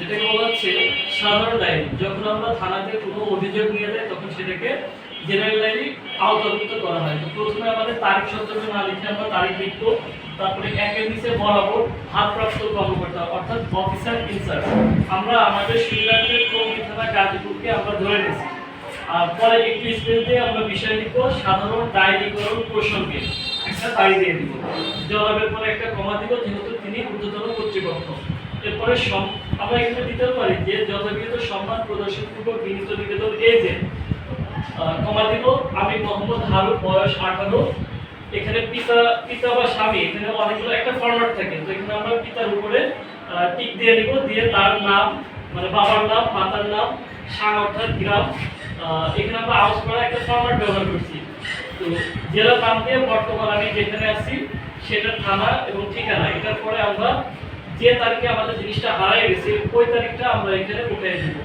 যেটাকে বলা হচ্ছে সাধারণ ডায়েরি। যখন আমরা থানাতে কোনো অভিযোগ নিয়ে যাই, তখন সেটাকে জেনারেল ডায়েরি আওতাভুক্ত করা হয়। প্রথমে আমাদের তারিখ সত্তর না লিখে আমরা তারিখ লিখব, তারপরে একের নিচে বরাবর হাতপ্রাপ্ত কর্মকর্তা, অর্থাৎ অফিসার ইনচার্জ আমরা আমাদের শিলান্ডের কৌমি থানা গাজীপুরকে আমরা ধরে নিয়েছি। আর পরে একটু স্পেস আমরা বিষয় লিখব, সাধারণ ডায়েরিকরণ প্রসঙ্গে একটা তারিখ দিয়ে দিব জবাবের পরে একটা কমা দিব, যেহেতু তিনি ঊর্ধ্বতন কর্তৃপক্ষ। এরপরে সম- আমরা এখানে দিতে পারি যে যথাবিহিত সম্মান প্রদর্শন পূর্বক বিনীত নিবেদন এই যে কমা দিব, আমি মোহাম্মদ হারুন, বয়স আঠারো। এখানে পিতা পিতা বা স্বামী, এখানে অনেকগুলো একটা ফরম্যাট থাকে। তো এখানে আমরা পিতার উপরে টিক দিয়ে নিব দিয়ে তার নাম মানে বাবার নাম, মাতার নাম সাং অর্থাৎ গ্রাম এখানে আমরা আউস করা একটা ফরম্যাট ব্যবহার করছি। তো জেলার নাম দিয়ে বর্তমান আমি যেখানে আছি, সেটা থানা এবং ঠিকানা, এটার পরে আমরা যে তারিখে আমাদের জিনিসটা হারাই গেছে, ওই তারিখটা আমরা এখানে উঠে দিব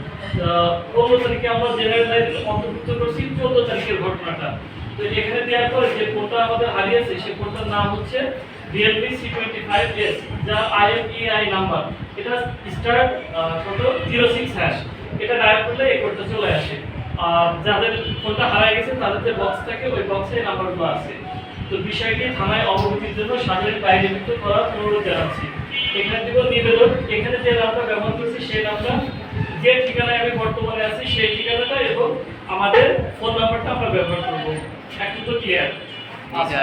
পনেরো তারিখে আমরা জেনারেল অন্তর্ভুক্ত করছি, চোদ্দ তারিখের ঘটনাটা। তো এখানে দেওয়ার পরে যে ফোনটা আমাদের হারিয়েছে সেই ফোনটার নাম হচ্ছে Realme C twenty five S যা আইএমইআই নাম্বার এটা স্টার কত? জিরো সিক্স হ্যাশ এটা ডায়াল করলে এই কোডটা চলে আসে। আর যাদের ফোনটা হারায় গেছে, তাদের যে বক্স থাকে, ওই বক্সে নাম্বারগুলো আছে। তো বিষয়টি থানায় অবগতির জন্য সাধারণ বাইরেভুক্ত করার অনুরোধ জানাচ্ছি। এখানে দিব নিবেদন, এখানে যে নামটা ব্যবহার করছি, সেই নামটা যে ঠিকানায় আমি বর্তমানে আছি, সেই ঠিকানাটা এবং আমাদের ফোন নাম্বারটা আমরা ব্যবহার করব। এখন তো ক্লিয়ার আচ্ছা